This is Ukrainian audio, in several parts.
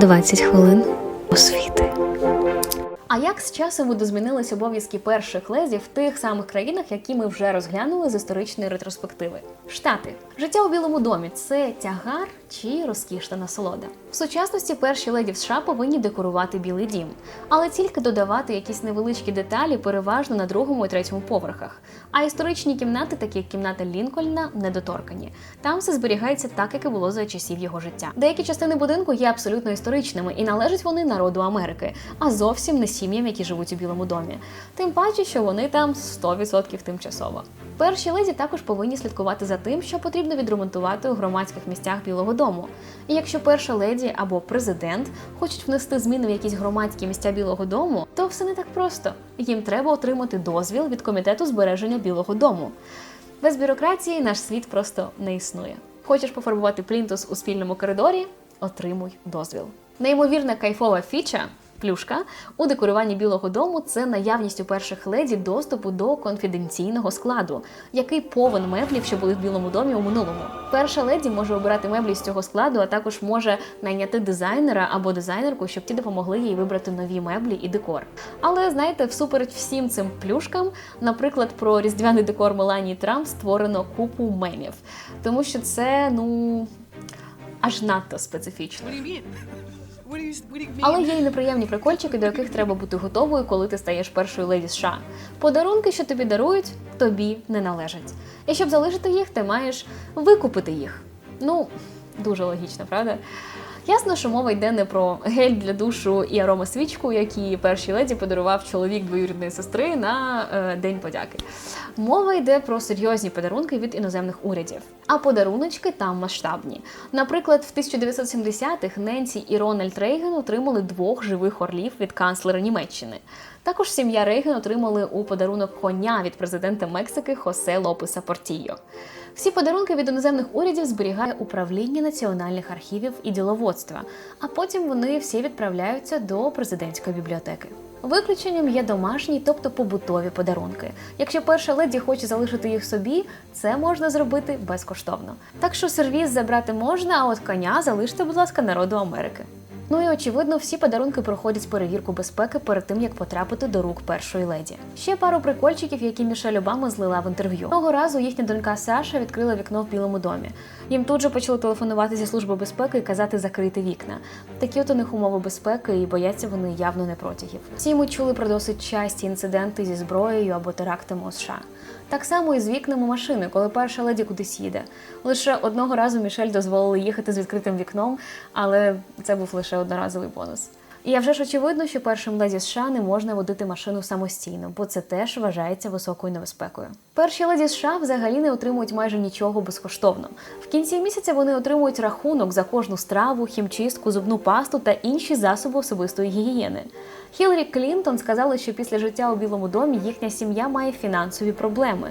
20 хвилин освіти. А як з часом видозмінились обов'язки перших леді в тих самих країнах, які ми вже розглянули з історичної ретроспективи? Штати життя у Білому домі це тягар чи розкішна насолода. В сучасності перші леді в США повинні декорувати білий дім, але тільки додавати якісь невеличкі деталі, переважно на другому і третьому поверхах. А історичні кімнати, такі як кімната Лінкольна, недоторкані. Там все зберігається так, як і було за часів його життя. Деякі частини будинку є абсолютно історичними, і належать вони народу Америки, а зовсім не сім'ям, які живуть у Білому домі. Тим паче, що вони там 100% тимчасово. Перші леді також повинні слідкувати за тим, що потрібно відремонтувати у громадських місцях Білого Дому. І якщо перша леді або президент хочуть внести зміни в якісь громадські місця Білого Дому, то все не так просто. Їм треба отримати дозвіл від комітету збереження Білого Дому. Без бюрократії наш світ просто не існує. Хочеш пофарбувати плінтус у спільному коридорі? Отримуй дозвіл. Неймовірна кайфова фіча. Плюшка у декоруванні Білого Дому це наявність у перших леді доступу до конфіденційного складу, який повен меблів, що були в Білому домі у минулому. Перша леді може обирати меблі з цього складу, а також може найняти дизайнера або дизайнерку, щоб ті допомогли їй вибрати нові меблі і декор. Але знаєте, всупереч всім цим плюшкам, наприклад, про різдвяний декор Меланії Трамп створено купу мемів, тому що це ну аж надто специфічно. Але є й неприємні прикольчики, до яких треба бути готовою, коли ти стаєш першою леді США. Подарунки, що тобі дарують, тобі не належать. І щоб залишити їх, ти маєш викупити їх. Ну, дуже логічно, правда? Ясно, що мова йде не про гель для душу і аромасвічку, які першій леді подарував чоловік двоюрідної сестри на е, День подяки. Мова йде про серйозні подарунки від іноземних урядів. А подаруночки там масштабні. Наприклад, в 1970-х Ненсі і Рональд Рейген отримали двох живих орлів від канцлера Німеччини. Також сім'я Рейган отримали у подарунок коня від президента Мексики Хосе Лопеса Портійо. Всі подарунки від іноземних урядів зберігає управління національних архівів і діловодства, а потім вони всі відправляються до президентської бібліотеки. Виключенням є домашні, тобто побутові подарунки. Якщо перша леді хоче залишити їх собі, це можна зробити безкоштовно. Так що сервіс забрати можна, а от коня залиште, будь ласка, народу Америки. Ну і очевидно, всі подарунки проходять перевірку безпеки перед тим, як потрапити до рук першої леді. Ще пару прикольчиків, які Мішель Обама злила в інтерв'ю. Одного разу їхня донька Саша відкрила вікно в Білому домі. Їм тут же почали телефонувати зі служби безпеки і казати закрити вікна. Такі от у них умови безпеки, і бояться вони явно не протягів. Всі ми чули про досить часті інциденти зі зброєю або терактами у США. Так само і з вікнами машини, коли перша леді кудись їде. Лише одного разу Мішель дозволили їхати з відкритим вікном, але це був лише одноразовий бонус. А вже ж очевидно, що першим леді США не можна водити машину самостійно, бо це теж вважається високою небезпекою. Перші леді США взагалі не отримують майже нічого безкоштовно. В кінці місяця вони отримують рахунок за кожну страву, хімчистку, зубну пасту та інші засоби особистої гігієни. Хіларі Клінтон сказала, що після життя у Білому домі їхня сім'я має фінансові проблеми.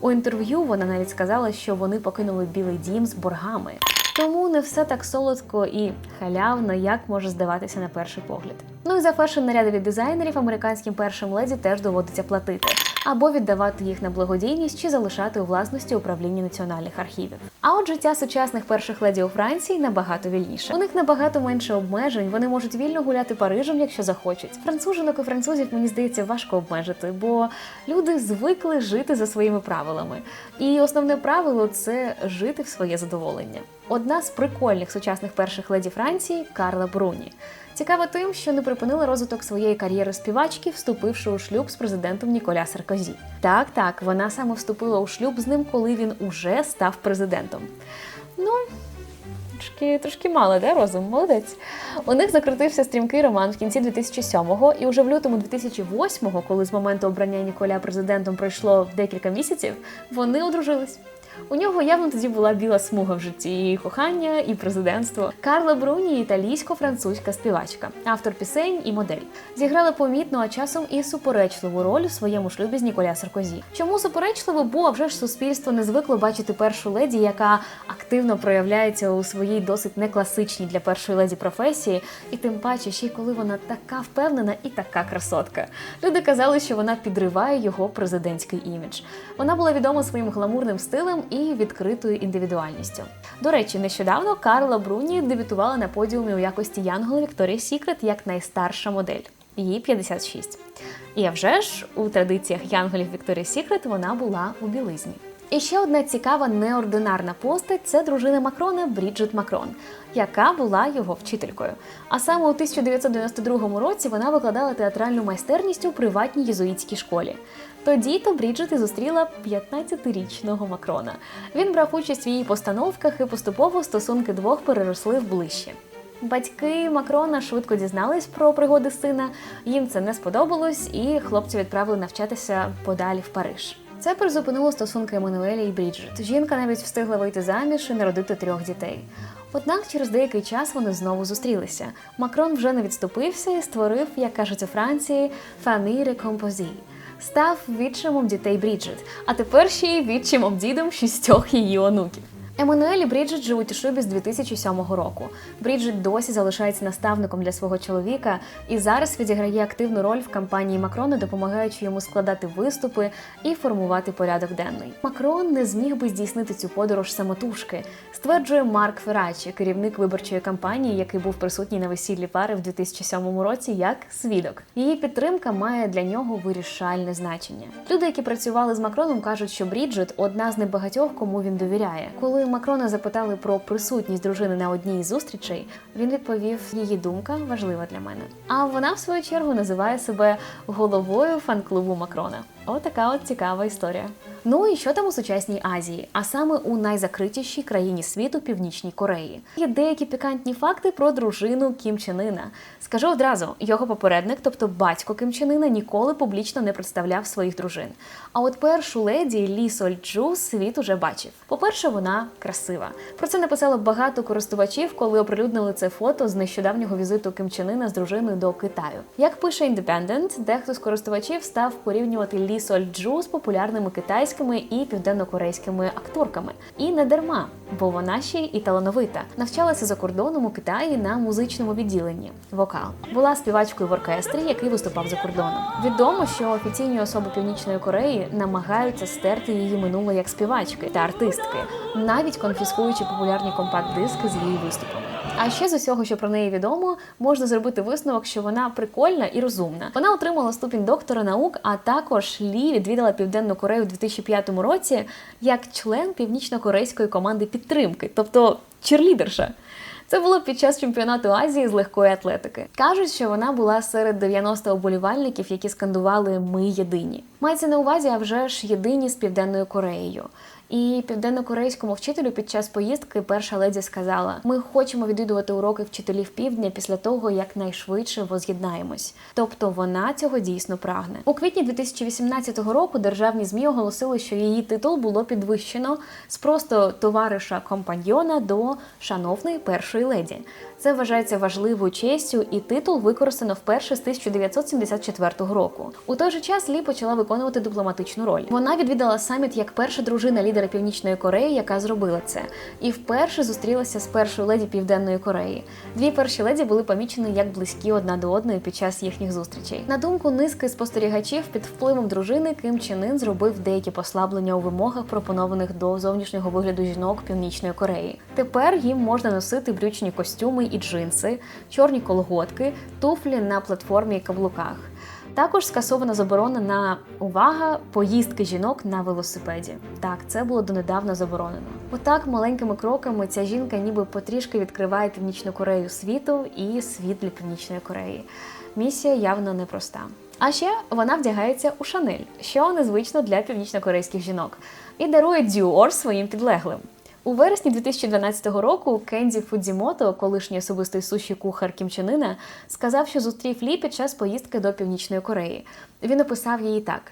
У інтерв'ю вона навіть сказала, що вони покинули білий дім з боргами. Тому не все так солодко і халявно, як може здаватися на перший погляд. Ну і за фешн-наряди від дизайнерів американським першим леді теж доводиться платити або віддавати їх на благодійність чи залишати у власності управління національних архівів. А от життя сучасних перших леді у Франції набагато вільніше. У них набагато менше обмежень. Вони можуть вільно гуляти Парижем, якщо захочуть. Францужинок і французів мені здається важко обмежити, бо люди звикли жити за своїми правилами. І основне правило це жити в своє задоволення. Одна з прикольних сучасних перших леді Франції Карла Бруні. Цікава тим, що не припинила розвиток своєї кар'єри співачки, вступивши у шлюб з президентом Ніколя Саркозі. Так, так, вона саме вступила у шлюб з ним, коли він уже став президентом. Ну, Трошки, трошки мало, де розум, молодець. У них закрутився стрімкий роман в кінці 2007-го, і вже в лютому 2008-го, коли з моменту обрання Ніколя президентом пройшло декілька місяців, вони одружились. У нього явно тоді була біла смуга в житті і кохання, і президентство. Карла Бруні італійсько-французька співачка, автор пісень і модель. Зіграла помітну, а часом і суперечливу роль у своєму шлюбі з Ніколя Саркозі. Чому суперечливо? Бо вже ж суспільство не звикло бачити першу леді, яка активно проявляється у своїй досить некласичній для першої леді професії, і тим паче, ще й коли вона така впевнена і така красотка. Люди казали, що вона підриває його президентський імідж. Вона була відома своїм гламурним стилем і відкритою індивідуальністю. До речі, нещодавно Карла Бруні дебютувала на подіумі у якості Янгола Вікторії Сікрет як найстарша модель. Їй 56. І а вже ж у традиціях Янголів Вікторії Сікрет вона була у білизні. І ще одна цікава неординарна постать це дружина Макрона Бріджит Макрон, яка була його вчителькою. А саме у 1992 році вона викладала театральну майстерність у приватній єзуїтській школі. Тоді то Бріджит і зустріла 15-річного Макрона. Він брав участь в її постановках і поступово стосунки двох переросли в ближче. Батьки Макрона швидко дізнались про пригоди сина. Їм це не сподобалось, і хлопців відправили навчатися подалі в Париж. Це призупинило стосунки Еммануелі і Бріджит. Жінка навіть встигла вийти заміж і народити трьох дітей. Однак через деякий час вони знову зустрілися. Макрон вже не відступився і створив, як кажуть у Франції, «famille композі. Став відчимом дітей Бріджит, а тепер ще й відчимом дідом шістьох її онуків. Еммануель і Бріджит живуть у шлюбі з 2007 року. Бріджит досі залишається наставником для свого чоловіка і зараз відіграє активну роль в кампанії Макрона, допомагаючи йому складати виступи і формувати порядок денний. Макрон не зміг би здійснити цю подорож самотужки, стверджує Марк Феррачі, керівник виборчої кампанії, який був присутній на весіллі пари в 2007 році, як свідок. Її підтримка має для нього вирішальне значення. Люди, які працювали з Макроном, кажуть, що Бріджит одна з небагатьох, кому він довіряє. Коли Макрона запитали про присутність дружини на одній із зустрічей, він відповів: її думка важлива для мене. А вона, в свою чергу, називає себе головою фан-клубу Макрона. Отака от цікава історія. Ну і що там у сучасній Азії, а саме у найзакритішій країні світу Північній Кореї. Є деякі пікантні факти про дружину Кім Чен Іна. Скажу одразу, його попередник, тобто батько Ким Чен Іна, ніколи публічно не представляв своїх дружин. А от першу леді Лі Соль Джу світ уже бачив. По-перше, вона красива. Про це написало багато користувачів, коли оприлюднили це фото з нещодавнього візиту Ким Чен Іна з дружиною до Китаю. Як пише Independent, дехто з користувачів став порівнювати Лі Соль Джу з популярними китайськими і південнокорейськими акторками. І не дарма, бо вона ще й талановита. Навчалася за кордоном у Китаї на музичному відділенні вокал. Була співачкою в оркестрі, який виступав за кордоном. Відомо, що офіційні особи Північної Кореї намагаються стерти її минуле як співачки та артистки, навіть конфіскуючи популярні компакт-диски з її виступами. А ще з усього, що про неї відомо, можна зробити висновок, що вона прикольна і розумна. Вона отримала ступінь доктора наук, а також Лі відвідала Південну Корею у 2005 році як член північно-корейської команди підтримки, тобто черлідерша. Це було під час чемпіонату Азії з легкої атлетики. Кажуть, що вона була серед 90 оболівальників, які скандували Ми єдині. Мається на увазі, а вже ж єдині з Південною Кореєю. І південно-корейському вчителю під час поїздки перша леді сказала: Ми хочемо відвідувати уроки вчителів півдня після того, як найшвидше воз'єднаємось. Тобто вона цього дійсно прагне. У квітні 2018 року державні змі оголосили, що її титул було підвищено з просто товариша компаньйона до шановної першої леді. Це вважається важливою честю, і титул використано вперше з 1974 року. У той же час Лі почала виконувати дипломатичну роль. Вона відвідала саміт як перша дружина лідера Північної Кореї, яка зробила це, і вперше зустрілася з першою леді Південної Кореї. Дві перші леді були помічені як близькі одна до одної під час їхніх зустрічей. На думку низки спостерігачів, під впливом дружини Ким Чен Ін зробив деякі послаблення у вимогах, пропонованих до зовнішнього вигляду жінок Північної Кореї. Тепер їм можна носити брючні костюми і джинси, чорні колготки, туфлі на платформі і каблуках. Також скасована заборона на увага поїздки жінок на велосипеді. Так, це було донедавна заборонено. Отак, маленькими кроками ця жінка ніби потрішки відкриває Північну Корею світу і світ для Північної Кореї. Місія явно непроста. А ще вона вдягається у Шанель, що незвично для північнокорейських жінок, і дарує Діор своїм підлеглим. У вересні 2012 року Кензі Фудзімото, колишній особистий суші кухар Кім Чен Іна, сказав, що зустрів Лі під час поїздки до Північної Кореї. Він описав її так.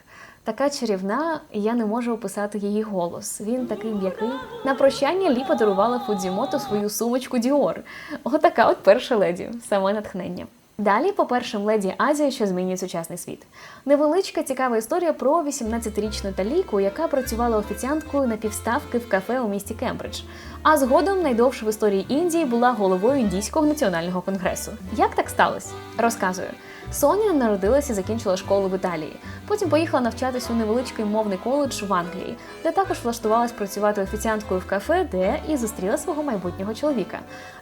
Така чарівна, я не можу описати її голос. Він такий м'який. На прощання Лі подарувала Фудзімото свою сумочку Діор. Отака от перша леді, саме натхнення. Далі, по першим леді Азія, що змінює сучасний світ. Невеличка цікава історія про 18-річну талійку, яка працювала офіціанткою на півставки в кафе у місті Кембридж. А згодом найдовше в історії Індії була головою індійського національного конгресу. Як так сталося? Розказую. Соня народилася і закінчила школу в Італії. Потім поїхала навчатись у невеличкий мовний коледж в Англії, де також влаштувалась працювати офіціанткою в кафе, де і зустріла свого майбутнього чоловіка,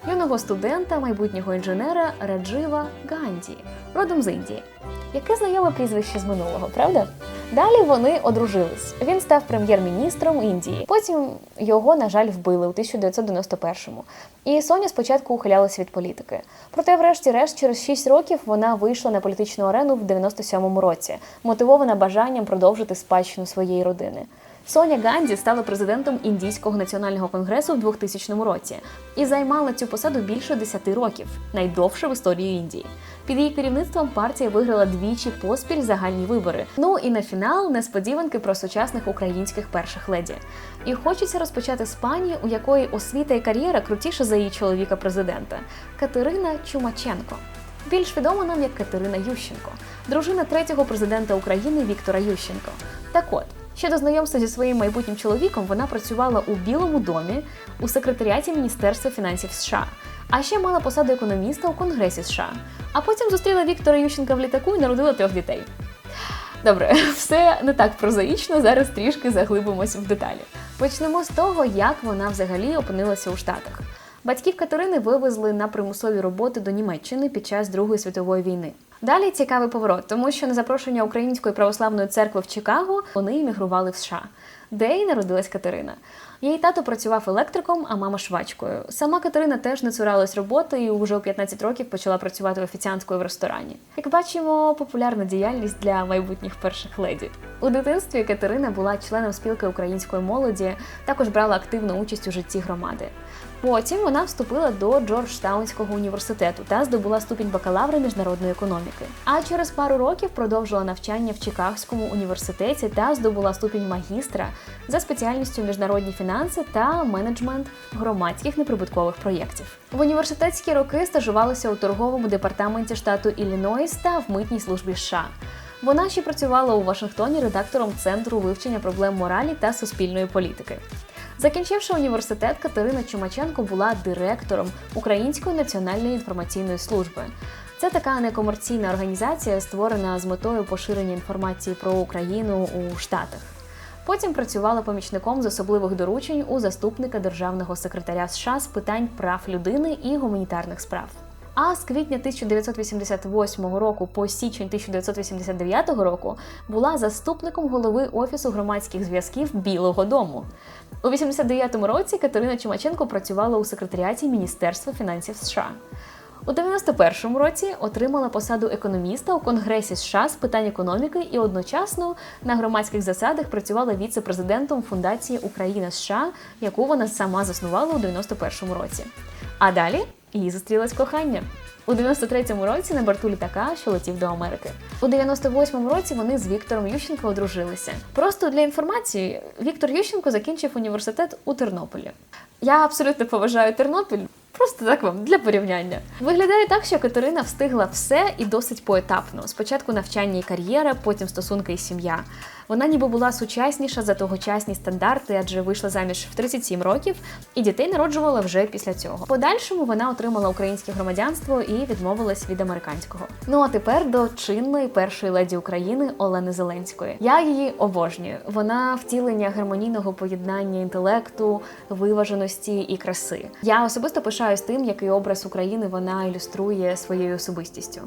юного студента, майбутнього інженера Раджива Ганді, родом з Індії. Яке знайоме прізвище з минулого, правда? Далі вони одружились. Він став прем'єр-міністром Індії. Потім його, на жаль, вбили у 1991-му. І Соня спочатку ухилялася від політики. Проте, врешті-решт, через 6 років вона вийшла на політичну арену в 97-му році, мотивована бажанням продовжити спадщину своєї родини. Соня Ганді стала президентом Індійського національного конгресу в 2000 році і займала цю посаду більше 10 років, найдовше в історії Індії. Під її керівництвом партія виграла двічі поспіль загальні вибори. Ну і на фінал несподіванки про сучасних українських перших леді. І хочеться розпочати з пані, у якої освіта і кар'єра крутіша за її чоловіка президента Катерина Чумаченко. Більш відома нам як Катерина Ющенко, дружина третього президента України Віктора Ющенко. Так от. Ще до знайомства зі своїм майбутнім чоловіком вона працювала у Білому домі у секретаріаті Міністерства фінансів США, а ще мала посаду економіста у Конгресі США. А потім зустріла Віктора Ющенка в літаку і народила трьох дітей. Добре, все не так прозаїчно. Зараз трішки заглибимось в деталі. Почнемо з того, як вона взагалі опинилася у Штатах. Батьків Катерини вивезли на примусові роботи до Німеччини під час Другої світової війни. Далі цікавий поворот, тому що на запрошення Української православної церкви в Чикаго вони іммігрували в США, де і народилась Катерина. Її тато працював електриком, а мама швачкою. Сама Катерина теж не цуралась роботи і вже у 15 років почала працювати офіціанткою в ресторані. Як бачимо, популярна діяльність для майбутніх перших леді. У дитинстві Катерина була членом спілки української молоді, також брала активну участь у житті громади. Потім вона вступила до Джорджтаунського університету та здобула ступінь бакалавра міжнародної економіки. А через пару років продовжила навчання в Чикагському університеті та здобула ступінь магістра за спеціальністю міжнародні фінанси та менеджмент громадських неприбуткових проєктів. В університетські роки стажувалася у торговому департаменті штату Іллінойс та в митній службі США. Вона ще працювала у Вашингтоні редактором центру вивчення проблем моралі та суспільної політики. Закінчивши університет, Катерина Чумаченко була директором Української національної інформаційної служби. Це така некомерційна організація, створена з метою поширення інформації про Україну у Штатах. Потім працювала помічником з особливих доручень у заступника державного секретаря США з питань прав людини і гуманітарних справ. А з квітня 1988 року по січень 1989 року була заступником голови Офісу громадських зв'язків Білого Дому. У 89-му році Катерина Чумаченко працювала у секретаріаті Міністерства фінансів США. У 91-му році отримала посаду економіста у Конгресі США з питань економіки і одночасно на громадських засадах працювала віце-президентом Фундації Україна США, яку вона сама заснувала у 91-му році. А далі її зустрілось кохання. У 93-му році на борту літака, що летів до Америки. У 98-му році вони з Віктором Ющенко одружилися. Просто для інформації, Віктор Ющенко закінчив університет у Тернополі. Я абсолютно поважаю Тернопіль. Просто так вам для порівняння. Виглядає так, що Катерина встигла все і досить поетапно. Спочатку навчання і кар'єра, потім стосунки і сім'я. Вона ніби була сучасніша за тогочасні стандарти, адже вийшла заміж в 37 років і дітей народжувала вже після цього. Подальшому вона отримала українське громадянство і відмовилась від американського. Ну а тепер до чинної першої леді України Олени Зеленської. Я її обожнюю. Вона втілення гармонійного поєднання інтелекту, виваженості і краси. Я особисто пишаюсь тим, який образ України вона ілюструє своєю особистістю.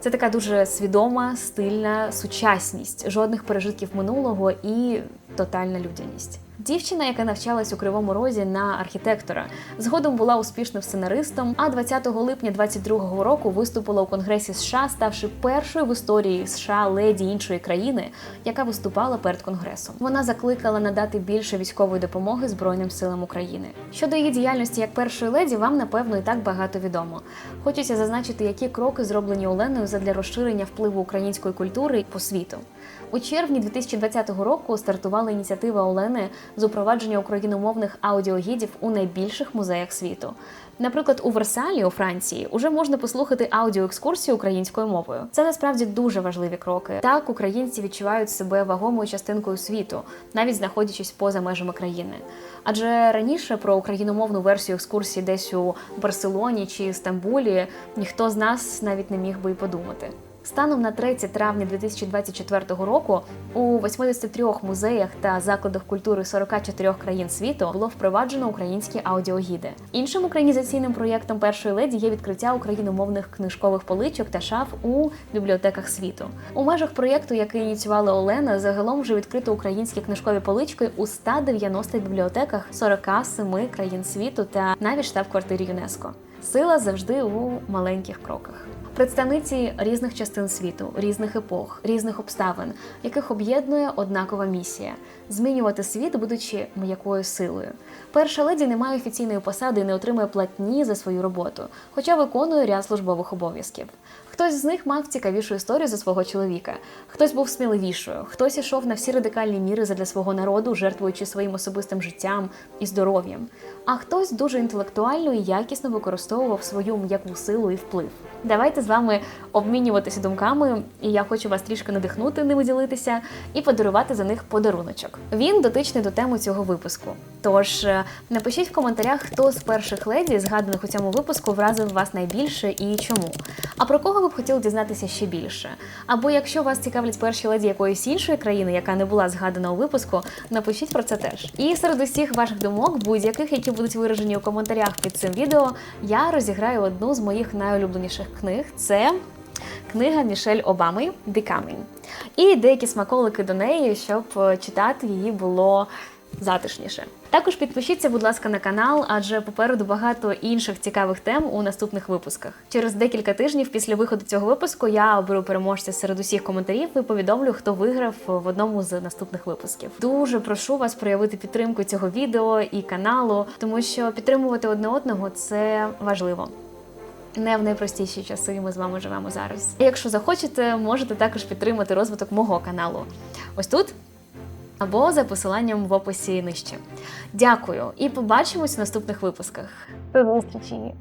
Це така дуже свідома, стильна сучасність, жодних пережитків минулого і тотальна людяність. Дівчина, яка навчалась у Кривому Розі на архітектора, згодом була успішним сценаристом. А 20 липня 22-го року виступила у Конгресі США, ставши першою в історії США леді іншої країни, яка виступала перед конгресом. Вона закликала надати більше військової допомоги Збройним силам України. Щодо її діяльності як першої леді, вам напевно і так багато відомо. Хочеться зазначити, які кроки зроблені Оленою задля розширення впливу української культури по світу. У червні 2020 року стартувала ініціатива Олени з упровадження україномовних аудіогідів у найбільших музеях світу. Наприклад, у Версалі у Франції уже можна послухати аудіоекскурсію українською мовою. Це насправді дуже важливі кроки. Так українці відчувають себе вагомою частинкою світу, навіть знаходячись поза межами країни. Адже раніше про україномовну версію екскурсії десь у Барселоні чи Стамбулі ніхто з нас навіть не міг би й подумати. Станом на 3 травня 2024 року у 83 музеях та закладах культури 44 країн світу було впроваджено українські аудіогіди. Іншим українізаційним проєктом першої леді є відкриття україномовних книжкових поличок та шаф у бібліотеках світу. У межах проєкту, який ініціювала Олена, загалом вже відкрито українські книжкові полички у 190 бібліотеках 47 країн світу та навіть штаб-квартирі ЮНЕСКО. Сила завжди у маленьких кроках. Представниці різних частин світу, різних епох, різних обставин, яких об'єднує однакова місія змінювати світ, будучи м'якою силою. Перша леді не має офіційної посади і не отримує платні за свою роботу, хоча виконує ряд службових обов'язків. Хтось з них мав цікавішу історію за свого чоловіка, хтось був сміливішою, хтось ішов на всі радикальні міри задля свого народу, жертвуючи своїм особистим життям і здоров'ям. А хтось дуже інтелектуально і якісно використовував свою м'яку силу і вплив. Давайте з вами обмінюватися думками, і я хочу вас трішки надихнути, ними ділитися і подарувати за них подаруночок. Він дотичний до теми цього випуску. Тож е, напишіть в коментарях, хто з перших леді, згаданих у цьому випуску, вразив вас найбільше і чому. А про кого ви б хотіли дізнатися ще більше? Або якщо вас цікавлять перші леді якоїсь іншої країни, яка не була згадана у випуску, напишіть про це теж. І серед усіх ваших думок, будь-яких, які будуть виражені у коментарях під цим відео, я розіграю одну з моїх найулюбленіших книг. Це книга Мішель Обами Becoming. І деякі смаколики до неї, щоб е, читати її було затишніше. Також підпишіться, будь ласка, на канал, адже попереду багато інших цікавих тем у наступних випусках. Через декілька тижнів після виходу цього випуску я оберу переможця серед усіх коментарів і повідомлю, хто виграв в одному з наступних випусків. Дуже прошу вас проявити підтримку цього відео і каналу, тому що підтримувати одне одного це важливо. Не в найпростіші часи ми з вами живемо зараз. Якщо захочете, можете також підтримати розвиток мого каналу. Ось тут або за посиланням в описі нижче. Дякую і побачимось в наступних випусках. До зустрічі!